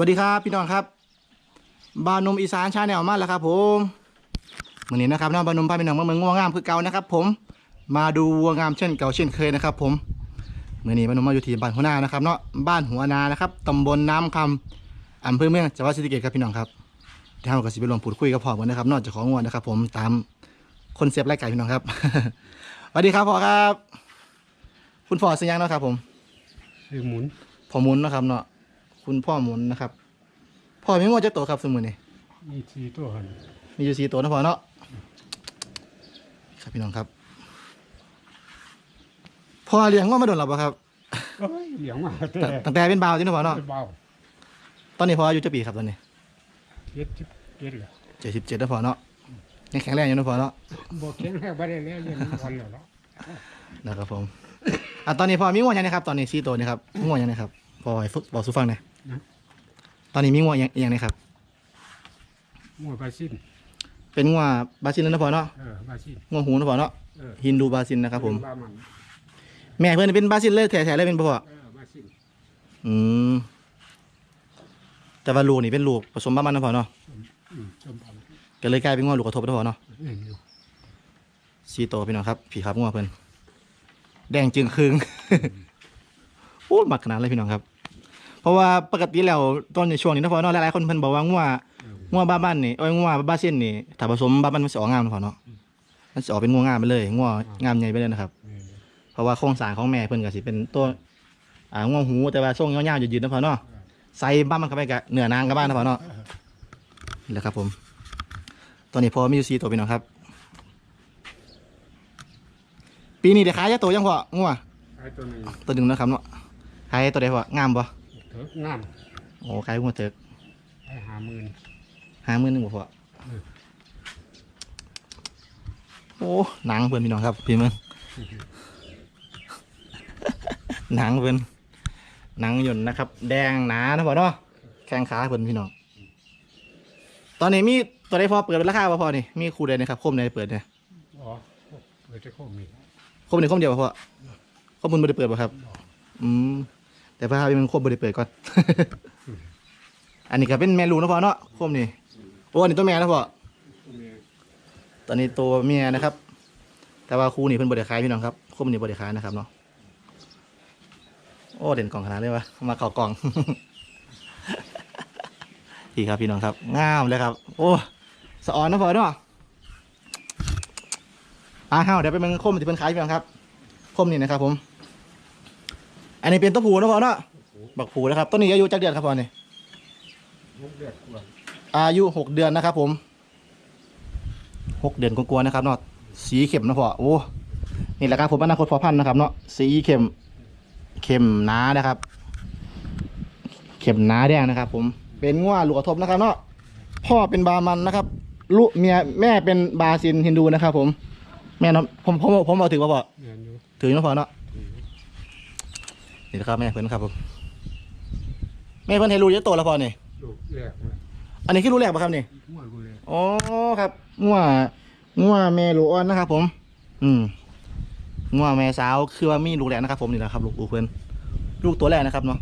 วัสดีครับพี่น้องครับ บานมอีสานชาแนลมาแล้วครับ ผมวันนี้นะครับน้องบานมพาพี่น้องมาเมืองงัวงามคือเก่านะครับ ผมมาดูวัวงามเช่นเก่าเช่นเคยนะครับ ผมมื่อนี้บานมมาอยู่ที่บ้านหัวนานะครับเนาะบ้านหัวนานะครับตำบลน้ำคำอำเภอเมืองจังหวัดศรีสะเกษครับพี่น้องครับเดี๋ยวเราก็สิไปลองพูดคุยกับพ่อกันนะครับนอกจากของงัวนะครับ ผมตามคนเสียบไร่ไก่พี่น้องครับสวัสดีครับพ่อครับ คุณพ่อเสียงเนาะครับ ผมคือหมุนพ่อหมุนเนาะครับเนาะ คุณพ่อหมุนนะครับ พ่อมีงัวจะโตครับสมุนนี่มีสี่ตัวหันมีอยู่สี่ตัวนะพ่อเนาะครับพี่น้องครับพ่อเลี้ยงงัวมาโดนหรอเปล่าครับเอ้ยเหลียงมาแต่ตั้งแต่เป็นบ่าวจริงนะพ่อเนาะเบาตอนนี้พ่ออายุจะปีครับตอนนี้เจ็ดสิบเจ็ดเหรอเจ็ดสิบเจ็ดนะพ่อเนาะยังแข็งแรงอยู่นะพ่อเนาะบอกแข็งแรงไปได้แล้วเรียนวันแล้วเนาะนะครับผมอะตอนนี้พ่อมีงัวยังไงครับ ตอนนี้สี่ตัวนี่ครับงัวยังไงครับพ่อให้ฟุบอกสู้ฟังหน่อย ตอนนี้มีงัวยังยังไงครับมวยบาซินเป็นงัวบาซินนะพ่อเนาะเออบาซินงัวหูนะพ่อเนาะเออฮินดูบาซินนะครับผมบามันแม่เพื่อนเป็นบาซินเลยแท้ๆเลยเป็นพ่อเออบาซินอืมแต่ว่าลูกนี่เป็นลูกผสมบ้ามันนะพ่อเนาะอืมชมพันก็เลยกลายเป็นงัวลูกกระทบนะพ่อเนาะเอออยู่สีโตพี่น้องครับผีครับงัวเพิ่นแดงจึงครึ่งโอ้หมักขนาดเลยพี่น้องครับ เพราะว่าปกติแล้วตอนในช่วงนี้นะพ่อเนาะหลายๆคนเพิ่นบอกว่างัวเอองัวบ้าบ้านนี่เอ้ยงัวบ้าเส้นนี่ถ้าผสมบ้าบ้านมันสิออกงามนะพ่อเนาะมันสิออกเป็นงัวงามไปเลยงัวงามใหญ่ไปเลยนะครับเออเพราะว่าโครงสร้างของแม่เพิ่นก็สิเป็นตัวอ่างัวหูแต่ว่าทรงยาวๆยืดๆนะพ่อเนาะใส่บ้ามันเข้าไปกับเนื้อนางกับบ้านนะพ่อเนาะนี่แหละครับผม ตอนนี้พอมีอยู่สี่ตัวพี่น้องครับ ปีนี้เดี๋ยวขายจะตัวยังพองัวไอ้ตัวนี้ตัวหนึ่งนะครับเนาะขายตัวใดพองามปะเถิกงามโอ้ขายงัวเถิกไอ้หาหมื่น ห้าหมื่นหนึ่งบ่พอเออโอ้หนังเพื่อนพี่น้องครับพี่มึงหนังเพื่อนหนังหย่นนะครับ แดงหนานะพอเนาะแข้งขาเพื่อนพี่น้องตอนนี้มีตัวใดพอเปิดเป็นราคาบ่พอนี่มีคู่ใดนะครับคมใดเปิดเนี่ยอ๋อเปิดจะโคมมีคมหนึ่งคมเดียวป่ะพ่อคมมันไม่ได้เปิดป่ะครับ อืม แต่พระพี่มันคมไม่ได้เปิดก่อน อันนี้ก็เป็นแม่ลูกนะพ่อเนาะคมนี่โอ้อันนี้ตัวแม่นะพ่อตัวเมียตอนนี้ตัวเมียนะครับ แต่ว่าครูนี่เพิ่นบริขายพี่น้องครับคมนี่บริขายนะครับเนาะโอ้เด่นกล่องขนาดเลยวะมาเข่ากล่องพี่ครับพี่น้องครับงามเลยครับ โอ้สะออนนะพ่อเนาะอ่าเฮาเดี๋ยวไปเบิ่งคมที่เพิ่นขายพี่น้องครับคมนี่นะครับผม อันนี้เป็นตัวผูนะพ่อเนาะบักผูนะครับต้นนี้อายุจักเดือนครับพ่อนี่มุกเดือดกว่าอายุหกเดือนนะครับ ผมหกเดือนกลัวาๆนะครับเนาะสีเข็มนะพ่อโอ้นี่แหละครับผมอนาคตพอพันธุ์นะครับเนาะสีเข็มเข็มหนานะครับ เข็มหนาแดงนะครับ ผมเป็นง่วลูกกระทบนะครับ เนาะพ่อเป็นบามันนะครับลูกเมียแม่เป็นบาซินฮินดูนะครับ ผม แม่เนาะผมผมผมเอาถือป่ะพ่อเงินอยู่ถือนะพ่อเนาะ นี่นะครับแม่เพิ่นครับผมแม่เพิ่นให้รู้เยอะโตแล้วพ่อนี่ลูกแรกมาอันนี้คือรู้แรกป่ะครับนี่มั่วกูเลยอ๋อครับงัวงัวแม่ลูกอ่อนนะครับ ผม อืมงัวแม่สาวคือว่ามีลูกแรกนะครับ ผมนี่แหละครับลูกลูกเพิ่นลูกตัวแรกนะครับเนาะ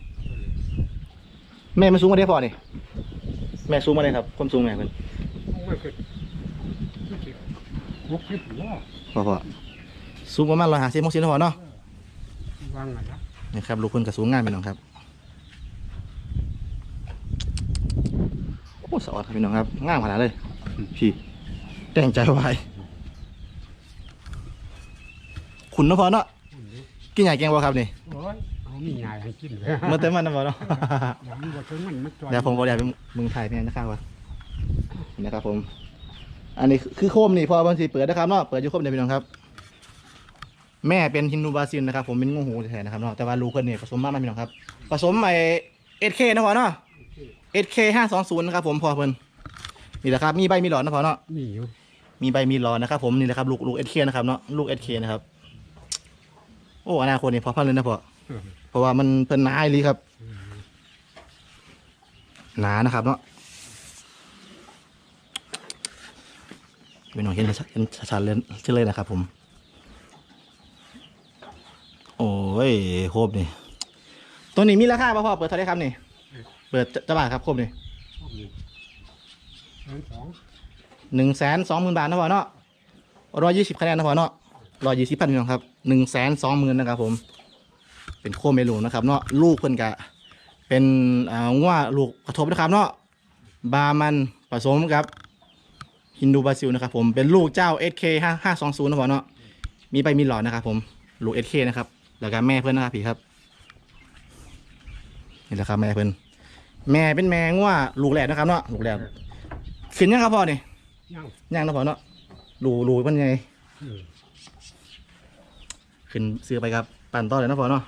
แม่มันสูงมาได้พอนี่แม่สูงมาได้ครับความสูงแม่เพิ่นไม่เคยไม่เคยมุกคิดว่าพอพอสูงประมาณร้อยห้าสิบหกสิบนะพอเนาะวางไงนะ นี่ครับลูกเพิ่นก็สูงงามพี่น้องครับโอ้สะออดครับพี่น้องครับงามขนาดเลยพี่แต่งใจไว้ขุนนะพอเนาะอุ่นอยู่กินใหญ่แกงบ่ครับนี่โอ้ยเอามีงายให้กินเลยมาเต็มมันนะบ่เนาะเดี๋ยวมันบ่ถึงมันมันจอยเดี๋ยวผมบอกเดี๋ยวไปเมืองไทยเนี่ยนะครับว่านี่นะครับผม อันนี้คือโคมนี่พอบางทีเปิดนะครับเนาะเปิดอยู่โคมเดี๋ยวพี่น้องครับ แม่เป็นฮินดูบราซิลนะครับผมเป็นงูหูแท้ๆนะครับเนาะแต่ว่าลูกเพิ่นเนี่ยผสมมากมันพี่น้องครับผสมไอเอสเคนะพอเนาะเอสเคห้าสองศูนย์นะครับผมพอเพิ่นนี่แหละครับมีใบมีหลอดนะพอเนาะมีอยู่มีใบมีหลอดนะครับผมนี่แหละครับลูกลูกเอสเคนะครับเนาะลูกเอสเคนะครับโอ้อนาคตนี่พอพันเลยนะพอเออเพราะว่ามันเป็นหนาอีหลีครับ หนานะครับเนาะเป็นหน่อยเห็นชัดเห็นชัดๆเลยเช่เลยนะครับผม โอ้ยโคบนี่ตัวนี้มีราคาป่ะพ่อเปิดเท่าไหรครับนี่ เปิดจะบาทครับครบนี่สองหนึ่งแสนสองหมื่นบาทนะพ่อเนาะร้อยยี่สิบคะแนนนะพ่อเนาะร้อยยี่สิบพันพี่น้องครับหนึ่งแสนสองหมื่นนะครับผม เป็นโคเมลูนะครับเนาะลูกเพิ่นกะ เป็นอ่างัวลูกกระทบนะครับเนาะบามันผสมกับฮินดูบราซิลนะครับผมเป็นลูกเจ้า SK 5 5 2 0นะพ่อเนาะมีใบมีหลอดนะครับผมลูก SK นะครับ แล้วก็แม่เพื่อนนะครับพี่ครับนี่แหละครับแม่เพื่อนแม่เป็นแม่งัวลูกแหลกนะครับเนาะลูกแหลกขึ้นยังครับพ่อนี่ย่างย่างนะพ่อเนาะลูกลูกเป็นไงเออขึ้นซื้อไปครับปั่นต่อเลยนะพ่อเนาะ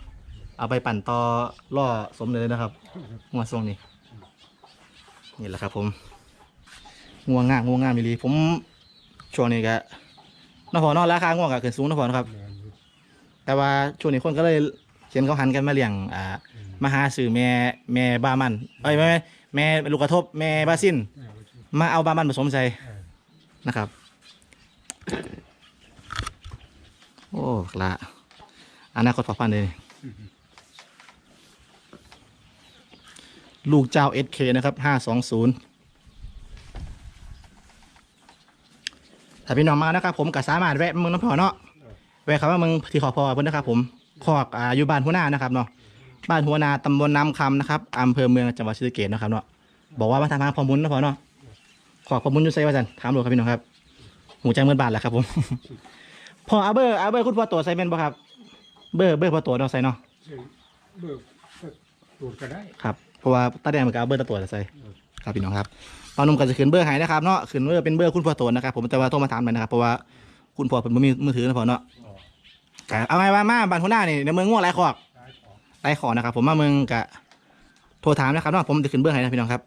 เอาไปปั่นต่อล่อสมเลยนะครับงัวทรงนี้นี่แหละครับ ผมงัวง่างงัวง่ามอีหลีผมช่วงนี้ก็นะพ่อเนาะราคางัวก็ขึ้นสูงนะพ่อนะครับ แม่นอยู่แต่ว่าช่วงนี้คนก็เลยเห็นเขาหันกันมาเลี้ยงอ่ามาหาซื้อแม่แม่บามันเอ้ยแม่แม่แม่ลูกกระทบแม่บาซินแม่นอยู่มาเอาบามันผสมใส่เออนะครับโอ้ละอนาคตพอพันธุ์เลยลูกเจ้า SK นะครับห้าสองศูนย์ถ้าพี่น้องมานะครับ ผมก็สามารถแวะเมืองน้ำพอเนาะ แวะคำว่าเมืองที่ขอพอเพื่อนนะครับผมขอกอาอยู่บ้านหัวหน้านะครับเนาะบ้านหัวนาตำบลน้ำคำนะครับอำเภอเมืองจังหวัดศรีสะเกษนะครับเนาะบอกว่ามาทางทางพอมุนนะพอเนาะขอกพอมุนอยู่ไซว่าจันถามดูครับพี่น้องครับหูใจเมื่อบาทแหละครับผมพออาเบอร์อาเบอร์คุณพ่อตัวใส่เป็นป่ะครับ เบอร์เบอร์พอตัวเราใส่เนาะซึ่งเบิกก็ตรวจก็ได้ครับเพราะว่าตาแดงเหมือนกับเอาเบอร์ตาตัวใส่ครับพี่น้องครับปานุ่มก็จะขึ้นเบอร์ให้นะครับเนาะขึ้นเบอร์เป็นเบอร์คุณพ่อตัวนะครับผมแต่ว่าโทรมาถามหน่อยนะครับเพราะว่าคุณพ่อเป็นบ่มีมือถือนะพ่อเนาะ แต่เอาไงว่ามาบ้านหัวหน้านี่ในเมืองง่วงไรขอกได้ของไรขอนะครับ ผมมาเมืองกะโทรถามนะครับเนาะผมจะขึ้นเบื้อร์ให้นะพี่น้องครับ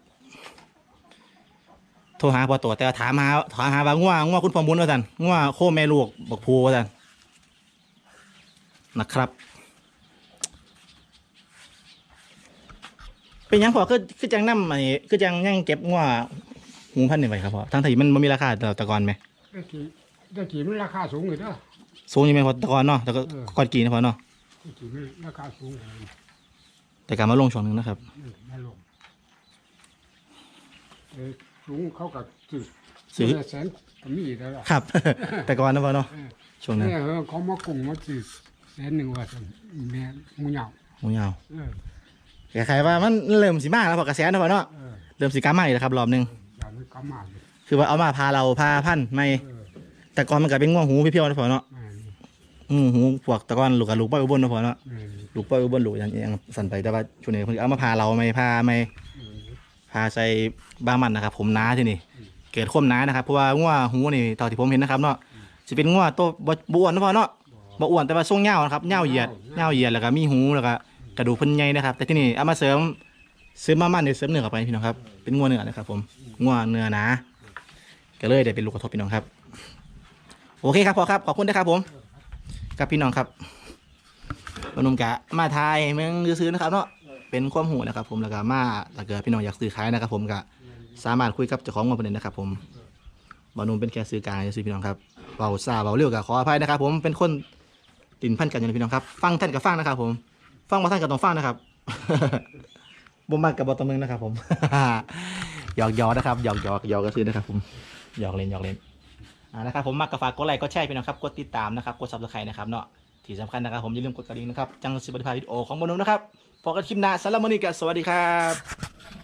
โทรหาพอตัวแต่ว่าถามหาถามหาว่าง่วงง่วงคุณพอมุนว่าสันง่วงโคแม่ลูกบกพูว่าสันนะครับ เป็นยังพอคือคือจังน้ำไอ้คือจังยังเก็บง่วงหูพันหนี่ไว้ครับพอทั้งที่มันมันมีราคาแต่แตะกอนไหม ได้กี่ได้กี่มันราคาสูงเลยเด้อ สูงอยังไหมพอแตะกอนเนาะแต่ก็เออ ก่อนกี่นะพอเนาะได้กี่มันราคาสูงเลยแต่การมาลงช่วงหนึงนะครับอืมไม่ลงเออสูงเขากับซื้อซื้อละแสนก็มีได้ละครับ แต่ก่อนนะพอเนาะเออ ช่วงนั้นแม่เออเขามากุ้งมาซื้อแสนหนึ่งว่าซั่นแม่หมูเหยาหมูยาวเออคล้ายๆว่ามันเริ่มสีมากแล้วพอกระแสนะพอเนาะเออเริ่มสีกามาอีกแล้วครับรอบหนึงอย่ามันกำมาเลยคือว่าเอามาพาเราพาพันธุ์ไม่เออแต่ก่อนมันก็เป็นง่วงหูเพียวๆนะพอเนาะแม่นี่ อืมหูพวกแต่ก่อนลูกกับลูกป้อยอุบลนะพอเนาะแม่นี่ลูกป้อยอุบลลูกอย่างอย่างสั่นไปแต่ว่าช่วงนี้เพิ่นเอามาพาเราไม่พาไม่เออพาใส่บามันนะครับ ผมน้าที่นี่ เกิดข่มน้านะครับเพราะว่าง่วหูนี่เท่าที่ผมเห็นนะครับเนาะจะเป็นง่วตัวบ่บ่อ้วนนะพอเนาะบ่อ้วนแต่ว่าทรงยาวนะครับยาวเหยียดยาวเหยียดแล้วก็มีหูแล้วก็กระดูกเพิ่นใหญ่นะครับ แต่ที่นี่เอามาเสริมเสริมบามันเนี่ยเสริมเนื้อเข้าไปพี่น้องครับเป็นง่วเนื้อนะครับ ผมง่วเนื้อหนาก็เลยได้เป็นลูกกระทบพี่น้องครับ โอเคครับพอครับขอบคุณนะครับผม กับพี่น้องครับพนมกะมาทายเมืองซื้อนะครับเนาะเป็นความหูนะครับ ผมแล้วก็มาถ้าเกิดพี่น้องอยากซื้อขายนะครับ ผมก็สามารถคุยกับเจ้าของงานประเด็นนะครับ ผมบนุ่มเป็นแค่ซื้อกลารซื้อพี่น้องครับเบาซาเบาเร็วกับขออภัยนะครับ ผมเป็นคนตินพันกันอยู่นะพี่น้องครับ ฟังท่านกับฟังนะครับ ผมฟังมาท่านกับต้องฟังนะครับบ่มากกับบอตองมึงนะครับ ผมหยอกหยอกนะครับหยอกหยอกหยอกก็ซื้อนะครับ ผมหยอกเล่นหยอกเล่น นะครับผมมากกะฝากกดไลค์กดแชร์ไปนะครับกดติดตามนะครับกดซับสไครต์นะครับเนาะที่สำคัญนะครับผมอย่าลืมกดกระดิ่งนะครับจังสิบปฏิภาณวิดีโอของบนุ่มนะครับพอกันคลิปหน้าสำหรับวันนี้ก็สวัสดีครับ